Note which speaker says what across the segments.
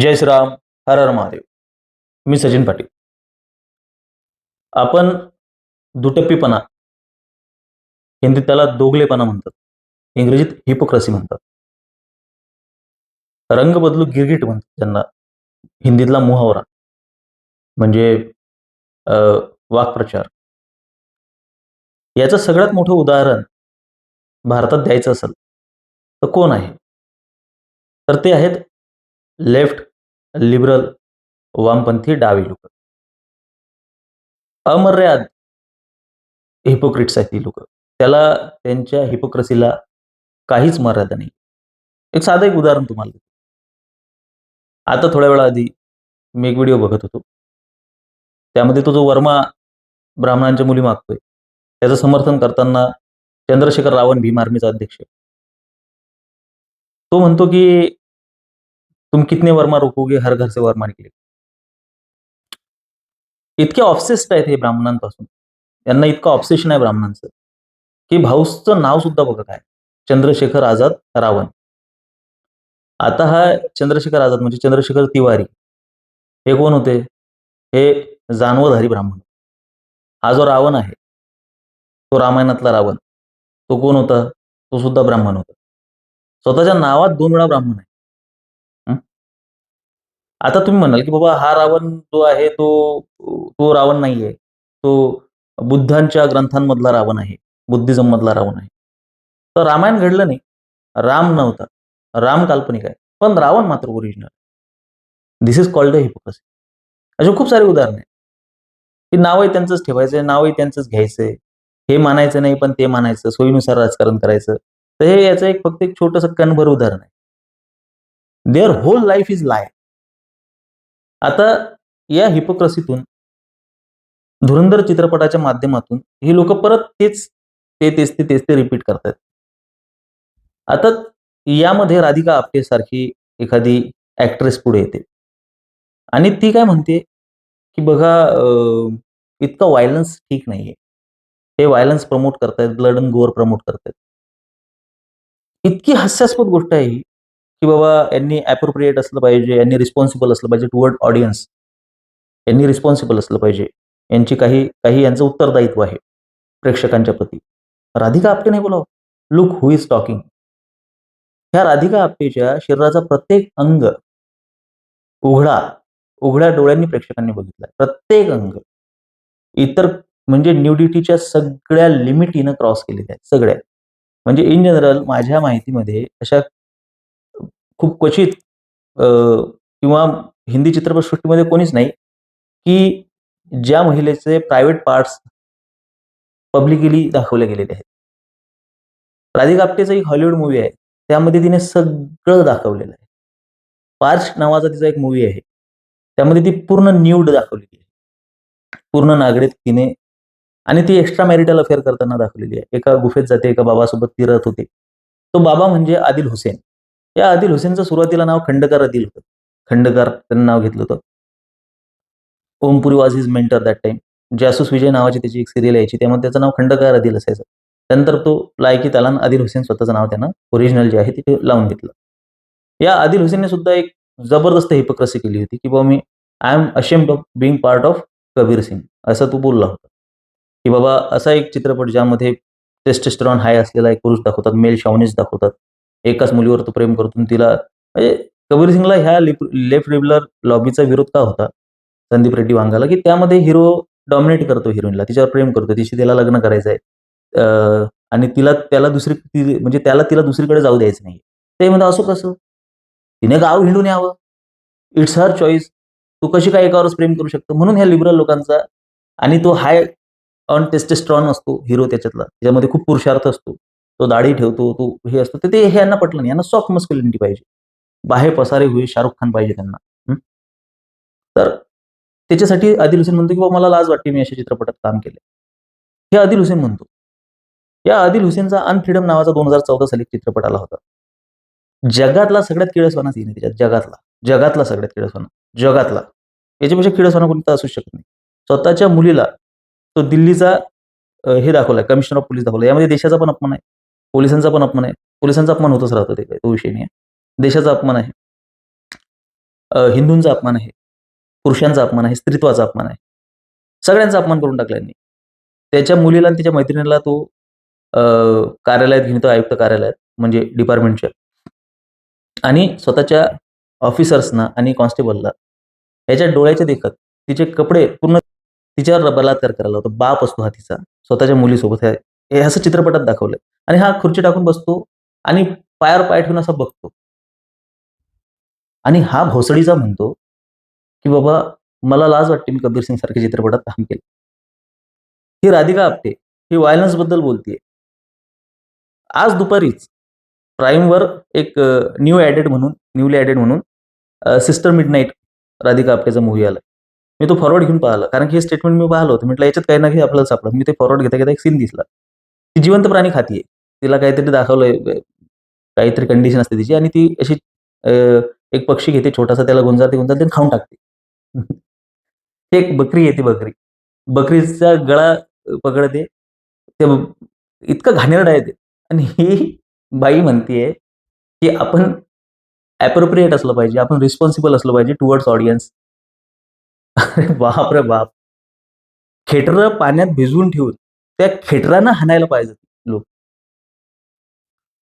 Speaker 1: जय श्रीराम हर हर महादेव. मी सचिन पाटील. आपण दुटप्पीपणा हिंदीत त्याला दोगलेपणा म्हणतात. इंग्रजीत हिपोक्रसी म्हणतात. रंग बदलू गिरगिट म्हणतात त्यांना. हिंदीतला मुहावरा म्हणजे वाक्प्रचार. याचं सगळ्यात मोठं उदाहरण भारतात द्यायचं असेल तर कोण आहे? तर ते आहेत लेफ्ट लिबरल वामपंथी डावी लोक. अमर्याद हिपोक्रिट्स आहेत ती लोक. त्याला त्यांच्या हिपोक्रसीला काहीच मर्यादा नाही. एक साधं एक उदाहरण तुम्हाला देतो. आता थोड्या वेळा आधी मी एक व्हिडिओ बघत होतो. त्यामध्ये तो जो वर्मा ब्राह्मणांच्या मुली मागतोय त्याचं समर्थन करताना चंद्रशेखर रावण भीम आर्मीचा अध्यक्ष तो म्हणतो की तुम कितने वर्मा रोकोगे हर घर से वर्मा निकले इतके ऑब्सेस्ड आहेत हे ब्राह्मणांपासून. यांना इतकं ऑप्सेशन आहे ब्राह्मणांचं. की भाऊचं नाव सुद्धा बघत आहे. चंद्रशेखर आझाद रावण. आता हा चंद्रशेखर आझाद म्हणजे चंद्रशेखर तिवारी. हे कोण होते? हे जानवधारी ब्राह्मण. हा जो रावण आहे तो रामायणातला रावण. तो कोण होता? तो सुद्धा ब्राह्मण होता. स्वतःच्या नावात दोन वेळा ब्राह्मण आहे. आता तुम्ही म्हणाल की बाबा हा रावण जो आहे तो तो रावण नाहीये. तो बुद्धांच्या ग्रंथांमधला रावण आहे. बुद्धिझम मधला रावण आहे. तर रामायण घडलं नाही. राम नव्हता. राम काल्पनिक आहे. पण रावण मात्र original this is called a hypocrisy असे खूप सारे उदाहरण आहे की नावही त्यांचंच ठेवायचं नावही त्यांचंच घ्यायचंय हे मानायचं नाही पण ते मानायचं. सोयीनुसार राजकारण करायचं. तर हे याचं एक फक्त एक छोटंसं कणभर उदाहरण आहे. There whole life is lie आता या हिपोक्रसीतून धुरंधर चित्रपटाच्या माध्यमातून ही लोक परत तेच ते तेच ते तेच ते रिपीट करतात आता यामध्ये राधिका आपटे सारखी एखादी ऍक्ट्रेस पुढे येते. आणि ती काय म्हणते की बघा इतका इतकं व्हायलन्स ठीक नाहीये. हे व्हायलन्स प्रमोट करतायत ब्लड अँड गोअर प्रमोट करतायत. इतकी हास्यास्पद गोष्ट आहे ही. की बाबा यांनी ॲप्रोप्रिएट असलं पाहिजे यांनी रिस्पॉन्सिबल असलं पाहिजे टुवर्ड ऑडियन्स यांनी रिस्पॉन्सिबल असलं पाहिजे. यांची काही काही यांचं उत्तरदायित्व आहे प्रेक्षकांच्या प्रती. राधिका आपटे नाही बोलावं? लुक हु इज टॉकिंग ह्या राधिका आपटेच्या शरीराचा प्रत्येक अंग उघडा उघड्या डोळ्यांनी प्रेक्षकांनी बघितलाय. प्रत्येक अंग. इतर म्हणजे न्यूडिटीच्या सगळ्या लिमिटीनं क्रॉस केलेल्या आहेत सगळ्या म्हणजे इन जनरल माझ्या माहितीमध्ये अशा खूप क्वचित अं, किंवा हिंदी चित्रपटसृष्टीमध्ये कोणीच नाही की ज्या महिलेचे प्रायव्हेट पार्ट्स पब्लिकली दाखवले गेलेले आहेत. राधिका आपटेचा एक हॉलिवूड मूवी आहे त्यामध्ये तिने सगळं दाखवलेलं आहे. पार्च नावाचा तिचा एक मूवी आहे. त्यामध्ये ती पूर्ण न्यूड दाखवलेली आहे. पूर्ण नागरिक तिने आणि ती एक्स्ट्रा मॅरिटल अफेअर करताना दाखवलेली आहे. एका गुफेत जाते एका बाबासोबत ती होते. तो बाबा म्हणजे आदिल हुसेन. या आदिल हुसेनचं सुरुवातीला नाव खंडकार आदिल होतं. खंडकार त्यांनी नाव घेतलं होतं. Om Puri was is mentor that time Jasoos Vijay नावाची त्याची एक सिरियल यायची. त्यामध्ये त्याचं नाव खंडकार आदिल असायचं. त्यानंतर तो लायकी त्याला आदिल हुसेन स्वतःचं नाव त्यानं ओरिजिनल जे आहे ते लावून घेतलं. या आदिल हुसेनने सुद्धा एक जबरदस्त हिपोक्रसी केली होती की बाबा मी I am ashamed of being part of Kabir Singh. असं तू बोलला होता. की बाबा असा एक चित्रपट ज्यामध्ये टेस्टेस्टरॉन हाय असलेला एक पुरुष दाखवतात मेल शॉवनिस्ट दाखवतात. एकाच मुलीवर तो प्रेम करतो. तिला म्हणजे कबीर सिंगला ह्या लेफ्ट रिबलर लॉबीचा विरोध का होता? संदीप रेड्डी वांगाला की त्यामध्ये हिरो डॉमिनेट करतो हिरोईनला तिच्यावर प्रेम करतो. तिशी तिला लग्न करायचं आहे आणि तिला त्याला दुसरी म्हणजे त्याला तिला दुसरीकडे जाऊ द्यायचं नाही ते म्हणजे असो कसं? तिने गाव हिंडून यावं. इट्स हर चॉईस तू कशी काय एकावरच प्रेम करू शकतो? म्हणून ह्या लिबरल लोकांचा आणि तो हाय ऑन टेस्टेस्ट्रॉन असतो हिरो त्याच्यातला. त्याच्यामध्ये खूप पुरुषार्थ असतो. तो दाढी ठेवतो तो हे असतो तर ते हे यांना पटलं नाही. यांना सॉफ्ट मस्क्युलिटी पाहिजे. बाहेर पसारे होईल शाहरुख खान पाहिजे त्यांना. तर त्याच्यासाठी आदिल हुसेन म्हणतो की बाबा मला लाज वाटते मी अशा चित्रपटात काम केले हे आदिल हुसेन म्हणतो. या आदिल हुसेनचा अनफ्रीडम नावाचा दोन हजार चौदा साली चित्रपट आला होता. जगातला सगळ्यात किळसवाना सीन आहे त्याच्यात. जगातला. जगातला सगळ्यात किळसवाना. जगातला. याच्यापेक्षा किळसवाना कोणता असू शकत नाही. स्वतःच्या मुलीला तो दिल्लीचा हे दाखवलाय कमिशनर ऑफ पोलीस दाखवला यामध्ये देशाचा पण अपमान आहे. पोलिसांचा पण अपमान आहे पोलिसांचा अपमान होतच राहतो ते काही तो विषय नाही आहे. देशाचा अपमान आहे हिंदूंचा अपमान आहे, पुरुषांचा अपमान आहे, स्त्रीत्वाचा अपमान आहे. सगळ्यांचा अपमान करून टाकला यांनी. त्याच्या मुलीला आणि त्याच्या मैत्रिणीला तो कार्यालयात घेऊन येतो आयुक्त कार्यालयात म्हणजे डिपार्टमेंटच्या. आणि स्वतःच्या ऑफिसर्सना आणि कॉन्स्टेबलला ह्याच्या डोळ्याच्या देखत तिचे कपडे पूर्ण तिच्यावर बलात्कार करायला होता. बाप असतो हा तिचा. स्वतःच्या मुलीसोबत हे हे असं चित्रपटात दाखवलंय. आणि हा खुर्ची टाकून बसतो आणि पायावर पाय ठेवून असा बघतो. आणि हा भोसडीचा म्हणतो, की बाबा मला लाज वाटते मी कबीर सिंग सारख्या चित्रपटात काम केलं. ही राधिका आपटे ही व्हायलन्सबद्दल बोलतीये. आज दुपारीच प्राईमवर एक न्यू ॲडेड म्हणून न्यूली ॲडेड म्हणून सिस्टर मिडनाईट राधिका आपटेचा मूवी आला मी तो फॉरवर्ड घेऊन पाहिला. कारण की हे स्टेटमेंट मी पाहिलं होतं. म्हटलं याच्यात काही ना काही आपल्याला सापडलं. मी ते फॉरवर्ड घेता-घेता एक सीन दिसला. ती जिवंत प्राणी खातीये. तिला काहीतरी दाखवलंय काहीतरी कंडिशन असते तिची आणि ती अशी एक पक्षी घेते छोटासा त्याला गुंजारते, गुंजारते खाऊन टाकते. एक बकरी येते बकरी. बकरीचा गळा पकडते. ते इतकं घाणेरड आहे ते. आणि ही बाई म्हणतीये, की आपण ॲप्रोप्रिएट असलं पाहिजे. आपण रिस्पॉन्सिबल असलं पाहिजे टुवर्ड्स ऑडियन्स. अरे बाप रे बाप! खेटर पाण्यात भिजवून ठेवून त्या खेटरांना हाणायला पाहिजे लोक.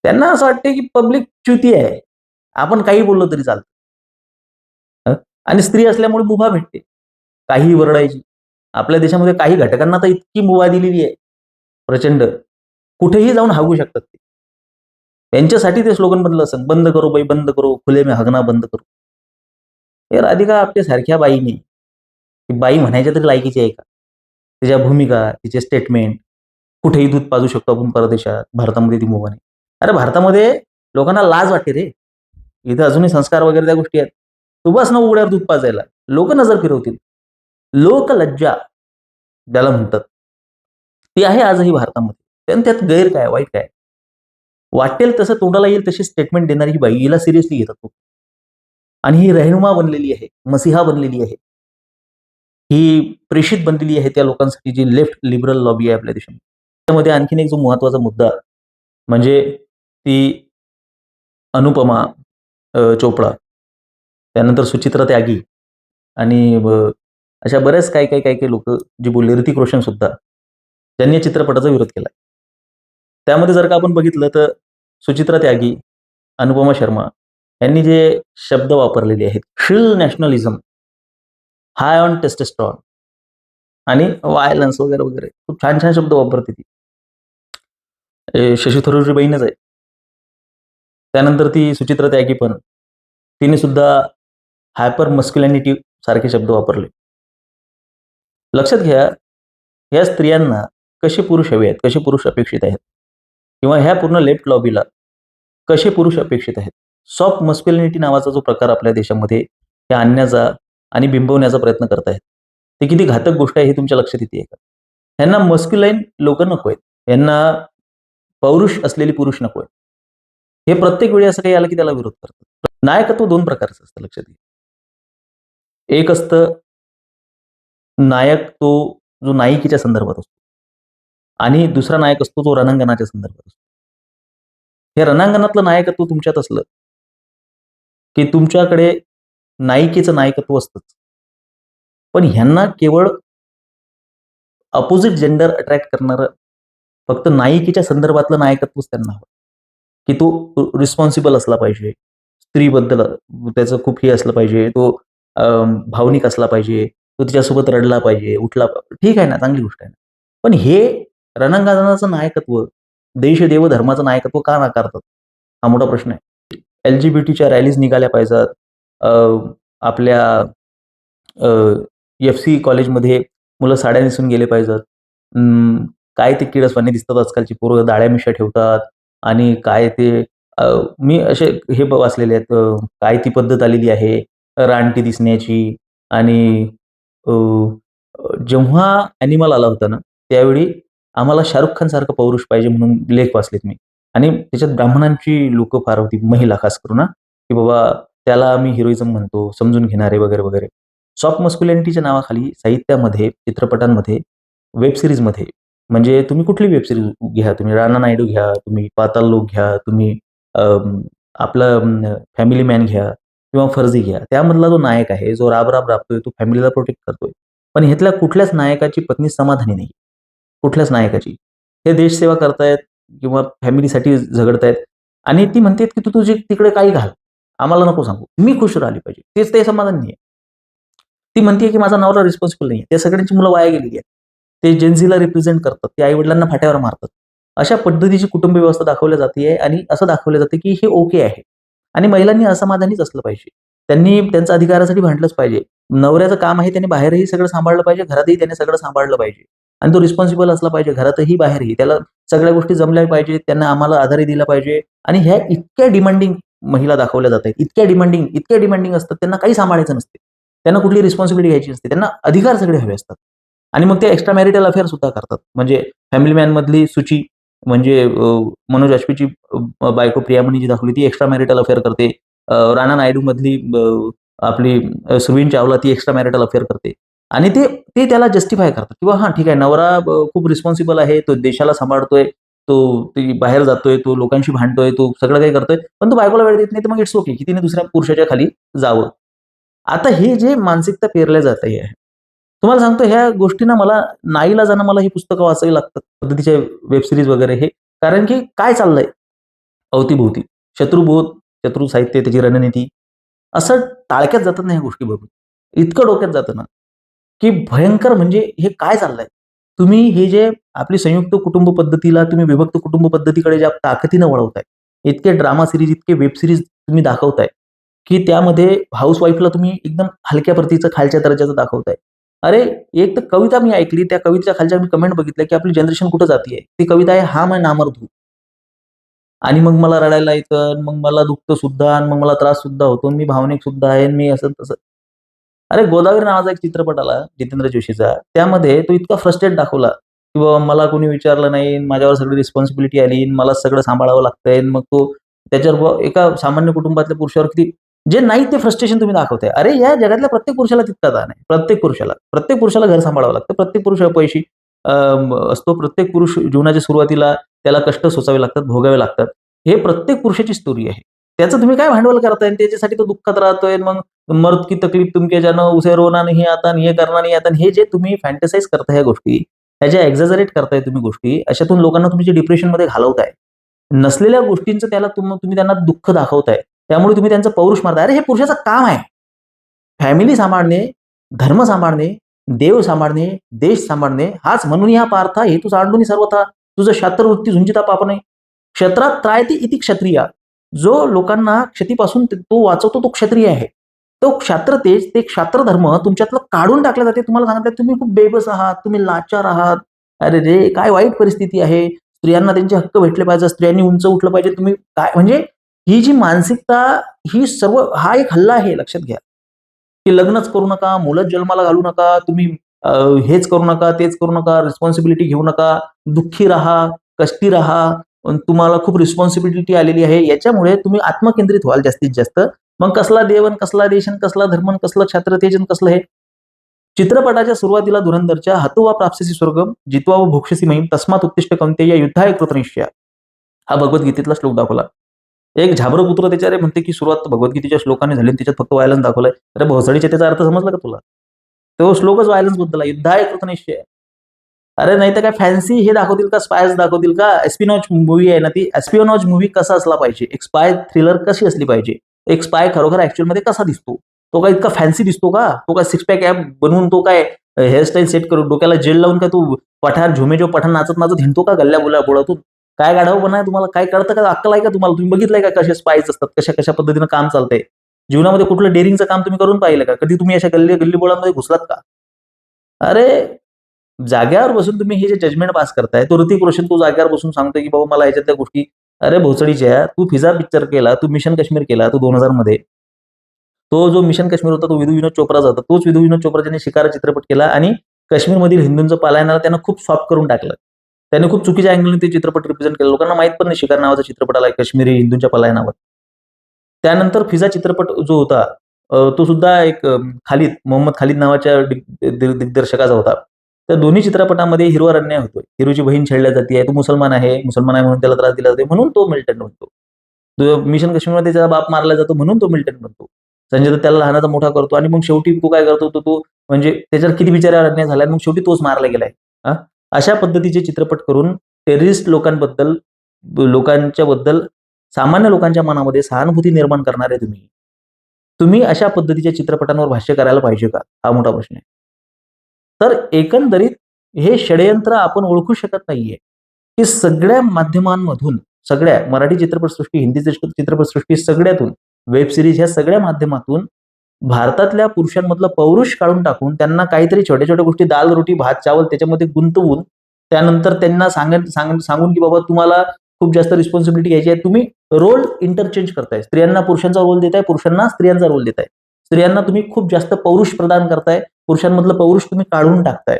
Speaker 1: त्यांना असं वाटतंय, की पब्लिक च्युती आहे. आपण काही बोललो तरी चालतं. आणि स्त्री असल्यामुळे मुभा भेटते. काहीही वरडायची. आपल्या देशामध्ये काही घटकांना तर इतकी मुभा दिलेली आहे. प्रचंड. कुठेही जाऊन हागू शकतात ते. त्यांच्यासाठी ते स्लोगन बनलं असं बंद करो बाई बंद करो, खुले में हगना बंद करो. हे राधिका आपल्या सारख्या बाईने, बाई म्हणायच्या तरी लायकीची आहे का? तिच्या भूमिका, तिचे स्टेटमेंट, कुठेही दूध पाजू शकतो आपण परदेशात, भारतामध्ये ती मुभा नाही. अरे भारतामध्ये लोकांना लाज वाटते रे. इथं अजूनही संस्कार वगैरे त्या गोष्टी आहेत. तू बस ना उघड्यावर दूध पाजायला. लोक नजर फिरवतील. लोक लज्जा ज्याला म्हणतात. ती आहे आजही भारतामध्ये. आणि त्यात गैर काय, वाईट काय? वाटेल तसं तोंडाला येईल तशी स्टेटमेंट देणारी ही बाई, हिला सिरियसली घेतात लोक. आणि ही रहनुमा बनलेली आहे, मसिहा बनलेली आहे. ही प्रेषित बनलेली आहे त्या लोकांसाठी जी लेफ्ट लिबरल लॉबी आहे आपल्या देशामध्ये. त्यामध्ये आणखीन एक जो महत्त्वाचा मुद्दा म्हणजे ती अनुपमा चोपडा, त्यानंतर सुचित्रा त्यागी आणि अशा बऱ्याच काही, काही, काही, काही लोक जी बोलले ऋतिक रोशन सुद्धा, त्यांनी या चित्रपटाचा विरोध केला त्यामध्ये जर का आपण बघितलं तर सुचित्रा त्यागी, अनुपमा शर्मा यांनी जे शब्द वापरलेले आहेत, shrill nationalism, high on testosterone आणि व्हायलन्स वगैरे, वगैरे. खूप छान-छान शब्द वापरते ती. शशी थरूरची बहीणच आहे. त्यानंतर ती सुचित्रा त्यागी पण, तिने सुद्धा हायपर मस्क्युलॅनिटी सारखे शब्द वापरले. लक्षात घ्या, या स्त्रियांना कसे पुरुष हवे आहेत, कसे पुरुष अपेक्षित आहेत किंवा ह्या पूर्ण लेफ्ट लॉबीला कसे पुरुष अपेक्षित आहेत. सॉफ्ट मस्क्युलिनिटी नावाचा जो प्रकार आपल्या देशामध्ये हे आणण्याचा आणि बिंबवण्याचा प्रयत्न करत आहेत. ते किती घातक गोष्ट आहे हे तुमच्या लक्षात येते का? यांना मस्क्युलाईन लोक नको आहेत. यांना पौरुष असलेले पुरुष नको आहेत. हे प्रत्येक वेळी असं काही आलं की त्याला विरोध करतात. नायकत्व दोन प्रकारचं असतं लक्षात घ्या. एक असतं नायक तो जो नायिकेच्या संदर्भात असतो. आणि दुसरा नायक असतो तो रणांगणाच्या संदर्भात असतो. हे रणांगणातलं नायकत्व तुमच्यात असलं की तुमच्याकडे नायिकेचं नायकत्व असतंच. पण ह्यांना केवळ अपोजिट जेंडर अट्रॅक्ट करणारं फक्त नायिकेच्या संदर्भातलं नायकत्वच त्यांना हवं. की तो रिस्पॉन्सिबल असला पाहिजे. स्त्रीबद्दल त्याचं खूप हे असलं पाहिजे. तो अ, भावनिक असला पाहिजे. तो तिच्यासोबत रडला पाहिजे, उठला ठीक आहे ना, चांगली गोष्ट आहे. ना पण हे रणांगणाचं नायकत्व, देश, देव, धर्माचं नायकत्व का नाकारतात? हा मोठा प्रश्न आहे. एल-जी-बी-टीच्या रॅलीज निघाल्या पाहिजेत. अ, आपल्या अ, एफ-सी कॉलेजमध्ये मुलं साड्या नेसून गेले पाहिजेत. काय ते किळसवाणी दिसतात आजकालची पोरं दाळ्या मिश्या ठेवतात आणि काय ते अ, मी असे हे वाचलेले आहेत. अ, काय ती पद्धत आलेली आहे रानटी दिसण्याची आणि अ, जेव्हा ॲनिमल आला होता ना, त्यावेळी आम्हाला शाहरुख खान सारखं पौरुष पाहिजे म्हणून लेख वाचलेत मी. आणि त्याच्यात ब्राह्मणांची लोकं फार होती, महिला खास करून हां, की बाबा त्याला आम्ही हिरोइझम म्हणतो, समजून घेणारे वगैरे, वगैरे. सॉफ्ट मस्क्युलिनिटीच्या नावाखाली साहित्यामध्ये, चित्रपटांमध्ये, वेब सीरीजमध्ये म्हणजे तुम्ही कुठली वेबसिरीज घ्या, तुम्ही राणा नायडू घ्या, तुम्ही पाताल लोक घ्या, तुम्ही अ, फॅमिली मॅन घ्या किंवा फर्जी घ्या. त्यामधला जो नायक आहे जो राब राब राबतोय तो फॅमिलीला प्रोटेक्ट करतोय. पण ह्यातल्या कुठल्याच नायकाची पत्नी समाधानी नाही कुठल्याच नायकाची. हे देशसेवा करतायत किंवा फॅमिलीसाठी झगडतायत आणि ती म्हणते की तू तुझी तिकडे काही घाल. आम्हाला नको सांगू. मी खुश राहिली पाहिजे. तेच ते समाधान नाही ती म्हणते की माझा नवरा रिस्पॉन्सिबल नाही त्या सगळ्यांची मुलं वाया गेलेली आहेत. ते जेन्झीला रिप्रेझेंट करतात. ते आईवडिलांना फाट्यावर मारतात. अशा पद्धतीची कुटुंब व्यवस्था दाखवल्या जाते आणि असं दाखवलं जाते की हे ओके आहे. आणि महिलांनी असमाधानीच असलं पाहिजे. त्यांनी त्यांच्या अधिकारासाठी भांडलंच पाहिजे. नवऱ्याचं काम आहे त्याने बाहेरही सगळं सांभाळलं पाहिजे घरातही त्याने सगळं सांभाळलं पाहिजे. आणि तो रिस्पॉन्सिबल असला पाहिजे घरातही बाहेरही. त्याला सगळ्या गोष्टी जमल्या पाहिजे त्यांना आम्हाला आधारही दिला पाहिजे. आणि ह्या इतक्या डिमांडिंग महिला दाखवल्या जातात इतक्या डिमांडिंग इतक्या डिमांडिंग असतात त्यांना काही सांभाळायचं नसते. त्यांना कुठली रिस्पॉन्सिबिलिटी घ्यायची नसते. त्यांना अधिकार सगळे हवे असतात. आणि मग ते एक्स्ट्रा मॅरिटल अफेअर सुद्धा करतात. म्हणजे फॅमिली मॅन मधली सुची म्हणजे मनोज अश्वीची बायको प्रियामणी जी दाखवली ती एक्स्ट्रा मॅरिटल अफेअर करते राणा नायडू मधली आपली अं, सुरवीन चावला ती एक्स्ट्रा मॅरिटल अफेअर करते. आणि ते ते त्याला जस्टिफाय करतात. किंवा हा ठीक आहे नवरा खूप रिस्पॉन्सिबल आहे तो देशाला सांभाळतोय तो ती बाहेर जातोय तो लोकांशी भांडतोय तो सगळं काही करतोय पण तो बायकोला वेळ देत नाही तर मग इट्स ओके की तिने दुसऱ्या पुरुषाच्या खाली जावं. आता हे जे मानसिकता पेरल्या जात आहे तुम्हाला सांगतो ह्या गोष्टींना मला नाईला जाणं मला ही पुस्तकं वाचावी लागतात पद्धतीचे वेब सिरीज वगैरे हे. कारण की काय चाललंय? अवतीभोवती. शत्रुबोध शत्रू साहित्य त्याची रणनीती. असं टाळक्यात जातात ना ह्या गोष्टी बघून. इतकं डोक्यात जातं ना. की भयंकर म्हणजे हे काय चाललंय? तुम्ही हे जे आपली संयुक्त कुटुंब पद्धतीला तुम्ही विभक्त कुटुंब पद्धतीकडे ज्या ताकदीनं वळवताय इतके ड्रामा सिरीज इतके वेब सिरीज तुम्ही दाखवताय की त्यामध्ये हाऊसवाईफला तुम्ही एकदम हलक्या प्रतीचं खालच्या दर्जाचं दाखवताय. अरे एक तर कविता मी ऐकली त्या कवितेच्या खालच्या मी कमेंट बघितलं की आपली जनरेशन कुठं जाते ती कविता आहे हा मैं नामरधू आणि मग मला रडायला येतं मग मला दुखतं सुद्धा आणि मग मला त्रास सुद्धा होतो मी भावनिक सुद्धा आहे आणि मी असं तसं. अरे गोदावरी नावाचा एक चित्रपट आला जितेंद्र जोशीचा. त्यामध्ये तो इतका फ्रस्ट्रेट दाखवला की बाबा मला कोणी विचारलं नाही माझ्यावर सगळी रिस्पॉन्सिबिलिटी आली मला सगळं सांभाळावं लागतंय आणि मग तो त्याच्यावर एका सामान्य कुटुंबातल्या पुरुषावर किती जे नाही ते फ्रस्ट्रेशन तुम्ही दाखवताय. अरे या जगातल्या प्रत्येक पुरुषाला तितका ताण आहे. प्रत्येक पुरुषाला. प्रत्येक पुरुषाला घर सांभाळावं लागतं. प्रत्येक पुरुष अपयशी असतो. प्रत्येक पुरुष जीवनाच्या सुरुवातीला त्याला कष्ट सोसावे लागतात भोगावे लागतात. हे प्रत्येक पुरुषाची स्टोरी आहे. त्याचं तुम्ही काय भांडवल करताय? त्याच्यासाठी तो दुःखात राहतोय. मग मर्द की तकलीफ तुमके ज्यानं उसे रोना नाही आता आणि हे करणार नाही आता. हे जे तुम्ही फॅन्टसाईज करताय ह्या गोष्टी ह्याच्या एक्झॅजरेट करताय तुम्ही गोष्टी अशातून लोकांना तुमच्या डिप्रेशनमध्ये घालवताय. नसलेल्या गोष्टींचं त्याला तुम्ही त्यांना दुःख दाखवताय. त्यामुळे तुम्ही त्यांचं पौरुष मारता. अरे हे पुरुषाचं काम आहे. फॅमिली सांभाळणे धर्म सांभाळणे देव सांभाळणे देश सांभाळणे हाच म्हणून हा पार्था हेतू सांडून सर्वथा. तुझं शात्रवृत्ती झुंजिता पापणे क्षेत्रात त्रायती इति क्षत्रिया. जो लोकांना क्षतीपासून तो वाचवतो तो क्षत्रिय आहे. तो क्षात्र तेज ते क्षात्र धर्म तुमच्यातलं काढून टाकलं जाते. तुम्हाला सांगतात तुम्ही खूप बेबस आहात तुम्ही लाचार आहात. अरे रे काय वाईट परिस्थिती आहे. स्त्रियांना त्यांचे हक्क भेटले पाहिजे स्त्रियांनी उंच उठलं पाहिजे. तुम्ही काय म्हणजे ही जी मानसिकता ही सर्व हा एक हल्ला आहे लक्षात घ्या. की लग्नच करू नका मुलं जन्माला घालू नका तुम्ही हेच करू नका तेच करू नका रिस्पॉन्सिबिलिटी घेऊ नका दुःखी राहा कष्टी राहा तुम्हाला खूप रिस्पॉन्सिबिलिटी आलेली आहे. याच्यामुळे तुम्ही आत्मकेंद्रित व्हाल जास्तीत जास्त. मग कसला देवन कसला देशन कसला धर्मन कसलं क्षात्र तेजन कसलं हे? चित्रपटाच्या सुरुवातीला धुरंधरच्या हतुवा प्राप्स्यसी स्वर्गम जितवा व भोक्षसी महिम तस्मात उत्तिष्ट कमते या युद्धा कृतनिश्चया हा भगवद्गीतेतला श्लोक दाखवला. एक झाबर पुत्र त्याच्या रे म्हणते की सुरुवात भगवद्गीतेच्या श्लोकाने झाली त्याच्यात फक्त व्हायलन्स दाखवलाय. अरे भोसडीच्या त्याचा अर्थ समजला का तुला? तो श्लोकच व्हायलन्सबद्दल आहे. कृतनिश्चय अरे नाही तर काय फॅन्सी हे दाखवतील का? स्पायस दाखवतील का? एस्पिनॉज मूवी आहे ना ती. एस्पिओनॉज मूवी कसा असला पाहिजे? एक स्पाय थ्रिलर कशी असली पाहिजे? एक स्पाय खरोखर ऍक्च्युअलमध्ये कसा दिसतो? तो काय इतका फॅन्सी दिसतो का? तो काय सिक्स पॅक ऍप बनवून तो काय हेअरस्टाईल सेट करून डोक्याला जेल लावून काय तू पठार झुमे जो पठाण नाचत नाचत हिंडतो का गल्ल्या बोला बोळातून? काय गाढवपणा आहे तुम्हाला काय कळतं का? अक्कल आहे का तुम्हाला? तुम्ही बघितलंय का कसे स्पाईस असतात? कशा कशा पद्धतीनं काम चालतंय? जीवनामध्ये कुठलं डेअरिंगचं काम तुम्ही करून पाहिलं का? कधी तुम्ही अशा गल्ली गल्ली बोळांमध्ये घुसलात का? अरे जाग्यावर बसून तुम्ही हे जे जजमेंट पास करताय तो ऋतिक रोशन तो जाग्यावर बसून सांगतोय की बाबा मला याच्यातल्या गोष्टी अरे भोसडीच्या तू फिजा पिक्चर केला तू मिशन काश्मीर केला तू दोन हजारमध्ये. तो जो मिशन काश्मीर होता तो विधू विनोद चोप्रा होता तोच विधू विनोद चोप्रा ज्यांनी शिकारा चित्रपट केला आणि काश्मीरमधील हिंदूंचं पालायनाला त्यांना खूप सॉफ्ट करून टाकलं. त्याने खूप चुकीच्या अँगलने ते चित्रपट रिप्रेझेंट केलं. लोकांना माहीत पण नाही शिकार नावाचा चित्रपट आला काश्मीरी हिंदूंच्या पलायनावर त्यानंतर फिजा चित्रपट जो होता तो सुद्धा एक खालिद मोहम्मद खालिद नावाच्या दिग्दर्शकाचा होता. त्या दोन्ही चित्रपटामध्ये हिरोवर अन्याय होतो हिरोची बहीण छेडल्या जाते तो मुसलमान आहे मुसलमान आहे म्हणून त्याला त्रास दिला जातो म्हणून तो मिल्टन बनतो. मिशन काश्मीरमध्ये त्याचा बाप मारला जातो म्हणून तो मिल्टन बनतो. संजय दत्त त्याला लहानाचा मोठा करतो आणि मग शेवटी तो काय करतो तो तो म्हणजे त्याच्यावर किती विचारावर अन्याय झालाय मग शेवटी तोच मारला गेलाय. हा? अशा पद्धतीचे चित्रपट करून टेररिस्ट लोकांबद्दल लोकांच्या बद्दल सामान्य लोकांच्या मनामध्ये सहानुभूती निर्माण करणारे तुम्ही. तुम्ही अशा पद्धतीच्या चित्रपटांवर भाष्य करायला पाहिजे का? हा मोठा प्रश्न आहे. तर एकंदरीत हे षडयंत्र आपण ओळखू शकत नाहीये. की सगळ्या माध्यमांमधून सगळ्या मराठी चित्रपटसृष्टी हिंदी चित्रपटसृष्टी सगळ्यातून वेब सिरीज ह्या सगळ्या माध्यमातून भारतातल्या पुरुषांमधलं पौरुष काढून टाकून त्यांना काहीतरी छोट्या छोट्या गोष्टी दाल रोटी भात चावल त्याच्यामध्ये गुंतवून त्यानंतर त्यांना सांगेन सांग- सांगून की बाबा तुम्हाला खूप जास्त रिस्पॉन्सिबिलिटी घ्यायची आहे. तुम्ही रोल इंटरचेंज करताय. स्त्रियांना पुरुषांचा रोल देताय पुरुषांना स्त्रियांचा रोल देताय. स्त्रियांना तुम्ही खूप जास्त पौरुष प्रदान करताय. पुरुषांमधलं पौरुष तुम्ही काढून टाकताय.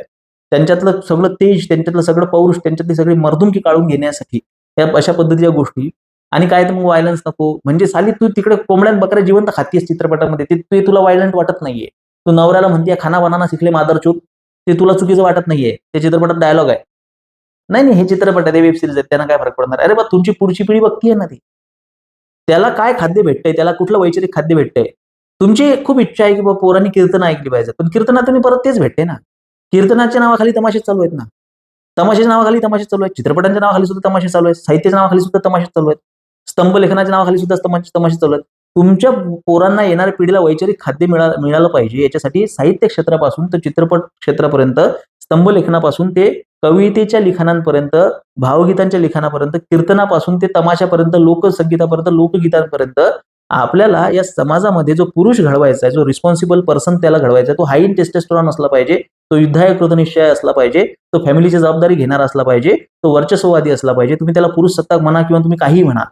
Speaker 1: त्यांच्यातलं सगळं तेज त्यांच्यातलं सगळं पौरुष त्यांच्यातली सगळी मर्दुमकी काढून घेण्यासाठी या अशा पद्धतीच्या गोष्टी आणि काय तर मग व्हायलन्स नको. म्हणजे साली तू तिकडे कोंबड्या बकऱ्या जिवंत खातीस चित्रपटामध्ये. ते ते तुला व्हायलंट वाटत नाहीये. तू नवऱ्याला म्हणते खाना बनाना शिकले मादरचूत ते तुला चुकीचं वाटत नाहीये. त्या चित्रपटात डायलॉग आहे. नाही नाही हे चित्रपट आहे ते वेब सिरीज आहेत. त्यांना काय फरक पडणार? अरे बा तुमची पुढची पिढी बघतीये ना ती. त्याला काय खाद्य भेटतंय? त्याला कुठलं वैचारिक खाद्य भेटतंय? तुमची खूप इच्छा आहे की बा पोरांनी कीर्तन ऐकली पाहिजे. पण कीर्तनातून परत तेच भेटते ना. कीर्तनाच्या नावाखाली तमाशे चालू आहेत ना. तमाशाच्या नावाखाली तमाशे चालू आहेत. चित्रपटांच्या नावाखाली सुद्धा तमाशे चालू आहेत. साहित्याच्या नावाखाली सुद्धा तमाशे चालू आहेत. स्तंभ लेखनाच्या नावाखाली सुद्धा तमाशे तमाशे चालत. तुमच्या पोरांना येणाऱ्या पिढीला वैचारिक खाद्य मिळा मिळालं पाहिजे. याच्यासाठी साहित्य क्षेत्रापासून तर चित्रपट क्षेत्रापर्यंत स्तंभ लेखनापासून ते कवितेच्या लिखाणांपर्यंत भावगीतांच्या लिखाणापर्यंत कीर्तनापासून ते तमाशापर्यंत लोकसंगीतापर्यंत लोकगीतांपर्यंत आपल्याला या समाजामध्ये जो पुरुष घडवायचा आहे जो रिस्पॉन्सिबल पर्सन त्याला घडवायचा आहे तो हाईन इन असला पाहिजे तो युद्धाय कृतनिश्चय असला पाहिजे तो फॅमिलीची जबाबदारी घेणारा असला पाहिजे तो वर्चस्ववादी असला पाहिजे तुम्ही त्याला पुरुष सत्ताक म्हणा किंवा तुम्ही काही म्हणा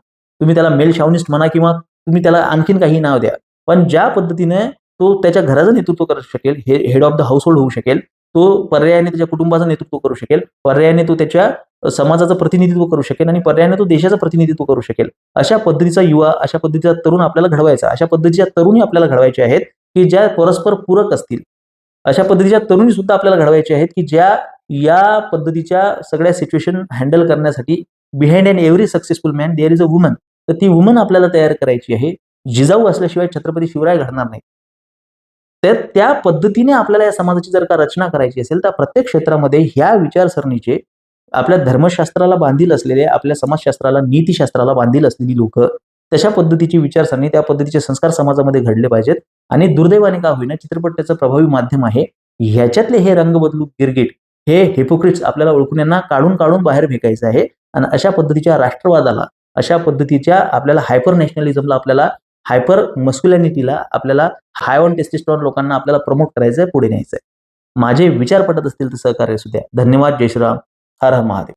Speaker 1: तुम्ही त्याला मेल शावनिस्ट म्हणा किंवा तुम्ही त्याला आणखीन काही नाव द्या. पण ज्या पद्धतीने तो त्याच्या घराचं नेतृत्व करू शकेल हे head of the household होऊ शकेल तो पर्यायाने त्याच्या कुटुंबाचं नेतृत्व करू शकेल पर्यायाने तो त्याच्या समाजाचं प्रतिनिधित्व करू शकेल आणि पर्यायाने तो देशाचं प्रतिनिधित्व करू शकेल. अशा पद्धतीचा युवा अशा पद्धतीचा तरुण आपल्याला घडवायचा अशा पद्धतीच्या तरुणी आपल्याला घडवायच्या आहेत की ज्या परस्पर पूरक असतील. अशा पद्धतीच्या तरुणी सुद्धा आपल्याला घडवायच्या आहेत की ज्या या पद्धतीच्या सगळ्या सिच्युएशन हँडल करण्यासाठी behind and every successful man there is a woman तर ती वुमन आपल्याला तयार करायची आहे. जिजाऊ असल्याशिवाय छत्रपती शिवराय घडणार नाही. तर त्या पद्धतीने आपल्याला या समाजाची जर का रचना करायची असेल तर प्रत्येक क्षेत्रामध्ये ह्या विचारसरणीचे आपल्या धर्मशास्त्राला बांधील असलेले आपल्या समाजशास्त्राला नीतिशास्त्राला बांधील असलेली लोक तशा पद्धतीची विचारसरणी त्या पद्धतीचे संस्कार समाजामध्ये घडले पाहिजेत. आणि दुर्दैवाने का होईना चित्रपट त्याचं प्रभावी माध्यम आहे. ह्याच्यातले हे रंग बदलू गिरगिट हे हिपोक्रिट्स आपल्याला ओळखून यांना काढून काढून बाहेर फेकायचं आहे. आणि अशा पद्धतीच्या राष्ट्रवादाला अशा पद्धतीच्या आपल्याला हायपर नॅशनलिझमला आपल्याला हायपर मस्क्युलॅनिटीला आपल्याला हाय ऑन टेस्टिस्टॉन लोकांना आपल्याला प्रमोट करायचंय पुढे न्यायचं आहे माझे विचार पटत असतील तर सहकार्य असू द्या. धन्यवाद. जय हर हर महादेव.